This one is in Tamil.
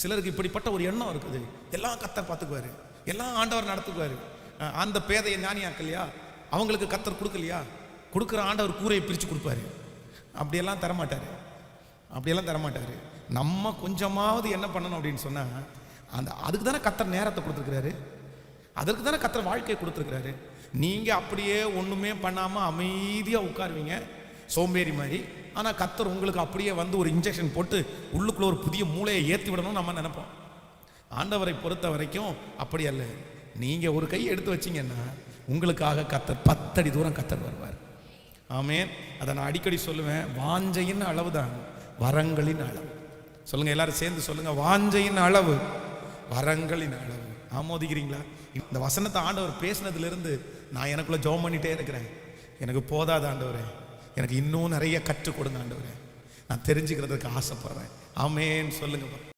சிலருக்கு இப்படிப்பட்ட ஒரு எண்ணம் இருக்குது. எல்லாம் கத்தர் பார்த்துக்குவாரு. எல்லாம் ஆண்டவர் நடத்துக்குவார். அந்த பேதையை ஞானியாக்கலையா? அவங்களுக்கு கத்தர் கொடுக்கலையா? கொடுக்குற ஆண்டவர் கூரையை பிரித்து கொடுப்பாரு. அப்படியெல்லாம் தரமாட்டார். அப்படியெல்லாம் தரமாட்டார். நம்ம கொஞ்சமாவது என்ன பண்ணணும் அப்படின்னு சொன்னால் அந்த அதுக்கு தானே கத்தர் நேரத்தை கொடுத்துருக்குறாரு. அதற்கு தானே கத்தர் வாழ்க்கையை கொடுத்துருக்குறாரு. நீங்கள் அப்படியே ஒன்றுமே பண்ணாமல் அமைதியாக உட்காருவீங்க. சோம்பேறி மாதிரி. ஆனால் கத்தர் உங்களுக்கு அப்படியே வந்து ஒரு இன்ஜெக்ஷன் போட்டு உள்ளுக்குள்ள ஒரு புதிய மூளையை ஏற்றி விடணும்னு நம்ம நினைப்போம். ஆண்டவரை பொறுத்த வரைக்கும் அப்படி அல்ல. நீங்கள் ஒரு கையை எடுத்து வச்சீங்கன்னா உங்களுக்காக கத்தர் பத்தடி தூரம் கத்தர் வருவார். ஆமே அதை நான் அடிக்கடி சொல்லுவேன். வாஞ்சையின் அளவு தான் வரங்களின் அளவு. சொல்லுங்கள் எல்லாரும் சேர்ந்து சொல்லுங்கள் வாஞ்சையின் அளவு. வரங்களின் அளவு. ஆமோதிக்கிறீங்களா? இந்த வசனத்தை ஆண்டவர் பேசுனதுலேருந்து நான் எனக்குள்ளே ஜோம் பண்ணிகிட்டே இருக்கிறேன். எனக்கு போதாத ஆண்டவரே. எனக்கு இன்னும் நிறைய கற்றுக் கொடுங்க ஆண்டவரே. நான் தெரிஞ்சுக்கிறதுக்கு ஆசைப்படுறேன். ஆமேன்னு சொல்லுங்க.